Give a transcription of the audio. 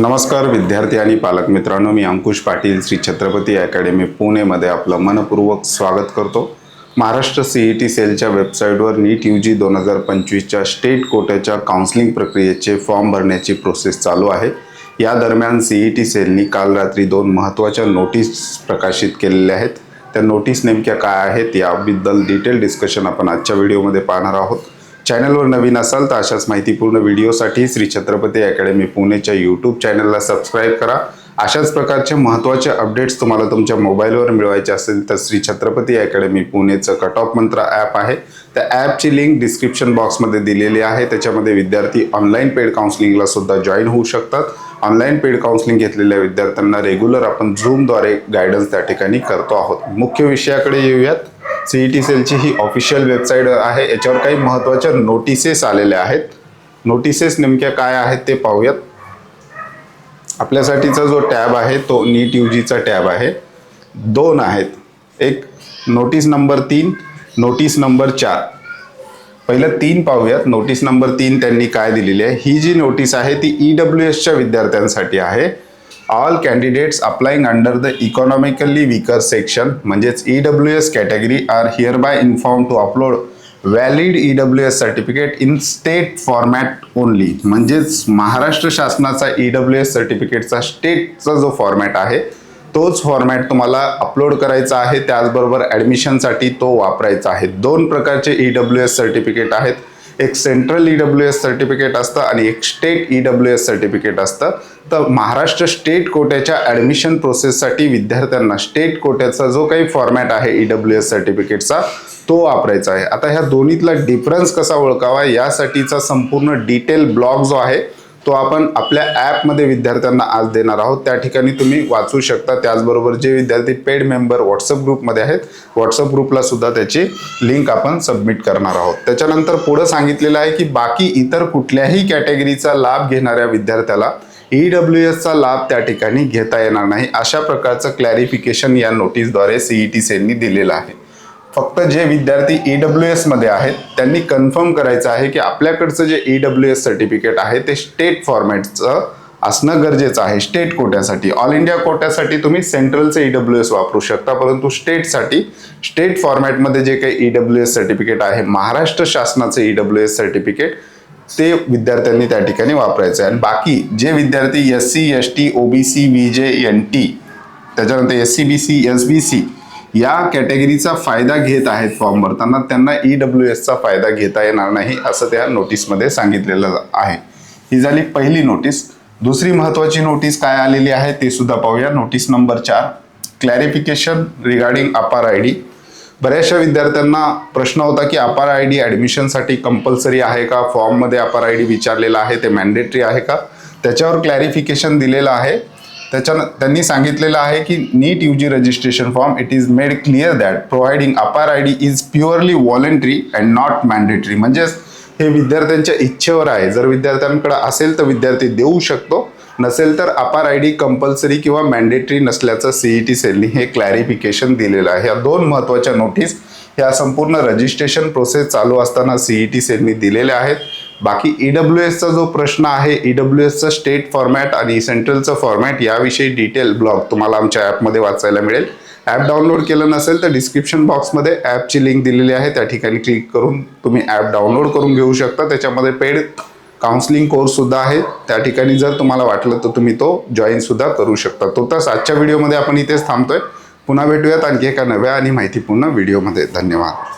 नमस्कार विद्यार्थी आणि पालक मित्रांनो मी अंकुश पाटील श्री छत्रपती अकॅडमी पुणेमध्ये आपलं मनपूर्वक स्वागत करतो. महाराष्ट्र सी ई टी सेलच्या वेबसाईटवर नीट यू जी दोन हजार पंचवीसच्या स्टेट कोट्याच्या काउन्सिलिंग प्रक्रियेचे फॉर्म भरण्याची प्रोसेस चालू आहे. या दरम्यान सी ई टी सेलनी काल रात्री दोन महत्त्वाच्या नोटीस प्रकाशित केलेल्या आहेत. त्या नोटीस नेमक्या काय आहेत याबद्दल डिटेल डिस्कशन आपण आजच्या व्हिडिओमध्ये पाहणार आहोत. चॅनलवर नवीन असाल तर अशाच माहितीपूर्ण व्हिडिओसाठी श्री छत्रपती अकॅडमी पुणेच्या यूट्यूब चॅनलला सबस्क्राईब करा. अशाच प्रकारचे महत्त्वाचे अपडेट्स तुम्हाला तुमच्या मोबाईलवर मिळवायचे असतील तर श्री छत्रपती अकॅडमी पुणेचं कट ऑफ मंत्र ॲप आहे. त्या ॲपची लिंक डिस्क्रिप्शन बॉक्समध्ये दिलेली आहे. त्याच्यामध्ये विद्यार्थी ऑनलाईन पेड काउन्सिलिंगला सुद्धा जॉईन होऊ शकतात. ऑनलाईन पेड काउन्सिलिंग घेतलेल्या विद्यार्थ्यांना रेग्युलर आपण झूमद्वारे गायडन्स त्या ठिकाणी करतो आहोत. मुख्य विषयाकडे येऊयात. सी ई टी सेलची ही ऑफिशियल वेबसाईट आहे. याच्यावर काही महत्त्वाच्या नोटिसेस आलेल्या आहेत. नोटिसेस नेमक्या काय आहेत ते पाहूयात. आपल्यासाठीचा जो टॅब आहे तो नीट यू जीचा टॅब आहे. दोन आहेत. एक नोटीस नंबर तीन नोटीस नंबर चार. पहिलं तीन पाहूयात. नोटीस नंबर तीन त्यांनी काय दिलेली आहे? ही जी नोटीस आहे ती ई डब्ल्यू एसच्या विद्यार्थ्यांसाठी आहे. All candidates applying under the economically weaker section म्हणजेच E W S category are hereby inform to upload valid E W S certificate in state format only म्हणजेच महाराष्ट्र शासनाचा ई डब्ल्यू एस सर्टिफिकेटचा स्टेटचा जो format आहे तोच फॉर्मॅट तुम्हाला upload करायचा आहे. त्याचबरोबर ॲडमिशनसाठी तो वापरायचा आहे. दोन प्रकारचे ई डब्ल्यू एस सर्टिफिकेट आहेत. एक central E W S certificate असतं आणि एक state E W S certificate असतं. तर महाराष्ट्र स्टेट कोट्याच्या ॲडमिशन प्रोसेससाठी विद्यार्थ्यांना स्टेट कोट्याचा जो काही फॉर्मॅट आहे ई डब्ल्यू एस सर्टिफिकेटचा तो वापरायचा आहे. आता ह्या दोन्हीतला डिफरन्स कसा ओळखावा यासाठीचा संपूर्ण डिटेल ब्लॉग जो आहे तो आपण आपल्या ॲपमध्ये विद्यार्थ्यांना आज देणार आहोत. त्या ठिकाणी तुम्ही वाचू शकता. त्याचबरोबर जे विद्यार्थी पेड मेंबर व्हॉट्सअप ग्रुपमध्ये आहेत व्हॉट्सअप ग्रुपला सुद्धा त्याची लिंक आपण सबमिट करणार आहोत. त्याच्यानंतर पुढं सांगितलेलं आहे की बाकी इतर कुठल्याही कॅटेगरीचा लाभ घेणाऱ्या विद्यार्थ्याला ई डब्ल्यू एसचा लाभ त्या ठिकाणी घेता येणार नाही. अशा प्रकारचं क्लॅरिफिकेशन या नोटीसद्वारे सीई टी सेननी दिलेलं आहे. फक्त जे विद्यार्थी ई डब्ल्यू एसमध्ये आहेत त्यांनी कन्फर्म करायचं आहे की आपल्याकडचं जे ई डब्ल्यू एस सर्टिफिकेट आहे ते स्टेट फॉर्मॅटचं असणं गरजेचं आहे. स्टेट कोट्यासाठी. ऑल इंडिया कोट्यासाठी तुम्ही सेंट्रलचं ई डब्ल्यू एस वापरू शकता परंतु स्टेटसाठी स्टेट फॉर्मॅटमध्ये जे काही ई डब्ल्यू एस सर्टिफिकेट आहे महाराष्ट्र शासनाचं ई डब्ल्यू एस सर्टिफिकेट ते विद्यार्थ्यांनी त्या ठिकाणी वापरायचं आहे. आणि बाकी जे विद्यार्थी S C S T O B C B J N T त्याच्यानंतर S C B C S B C या कॅटेगरीचा फायदा घेत आहेत फॉर्म भरताना त्यांना ई डब्ल्यू एसचा फायदा घेता येणार नाही असं त्या नोटीसमध्ये सांगितलेलं आहे. ही झाली पहिली नोटीस. दुसरी महत्त्वाची नोटीस काय आलेली आहे ते सुद्धा पाहूया. नोटीस नंबर चार clarification regarding APAAR I D बऱ्याचशा विद्यार्थ्यांना प्रश्न होता की अपार आय डी ॲडमिशनसाठी कंपल्सरी आहे का? फॉर्ममध्ये अपार आय डी विचारलेला आहे ते मॅन्डेटरी आहे का? त्याच्यावर क्लॅरिफिकेशन दिलेलं आहे. त्याच्यानं त्यांनी सांगितलेलं आहे की NEET U G registration form it is made clear that providing APAAR I D is purely voluntary and not mandatory म्हणजेच हे विद्यार्थ्यांच्या इच्छेवर आहे. जर विद्यार्थ्यांकडे असेल तर विद्यार्थी देऊ शकतो. नसेल तर अपार आय डी कंपल्सरी किंवा मॅन्डेटरी नसल्याचं सीई टी सेलनी हे क्लॅरिफिकेशन दिलेलं आहे. या दोन महत्त्वाच्या नोटीस ह्या संपूर्ण रजिस्ट्रेशन प्रोसेस चालू असताना सीई टी सेलनी दिलेल्या आहेत. बाकी ई डब्ल्यू एसचा जो प्रश्न आहे ई डब्ल्यू एसचा स्टेट फॉर्मॅट आणि सेंट्रलचं फॉर्मॅट याविषयी डिटेल ब्लॉग तुम्हाला आमच्या ॲपमध्ये वाचायला मिळेल. ॲप डाउनलोड केलं नसेल तर डिस्क्रिप्शन बॉक्समध्ये ॲपची लिंक दिलेली आहे. त्या ठिकाणी क्लिक करून तुम्ही ॲप डाउनलोड करून घेऊ शकता. त्याच्यामध्ये पेड काउन्सिलिंग कोर्ससुद्धा आहे. त्या ठिकाणी जर तुम्हाला वाटलं तर तुम्ही तो जॉईनसुद्धा करू शकता. तो तर आजच्या व्हिडिओमध्ये आपण इथेच थांबतोय. पुन्हा भेटूयात आणखी एका नव्या आणि माहितीपूर्ण व्हिडिओमध्ये धन्यवाद.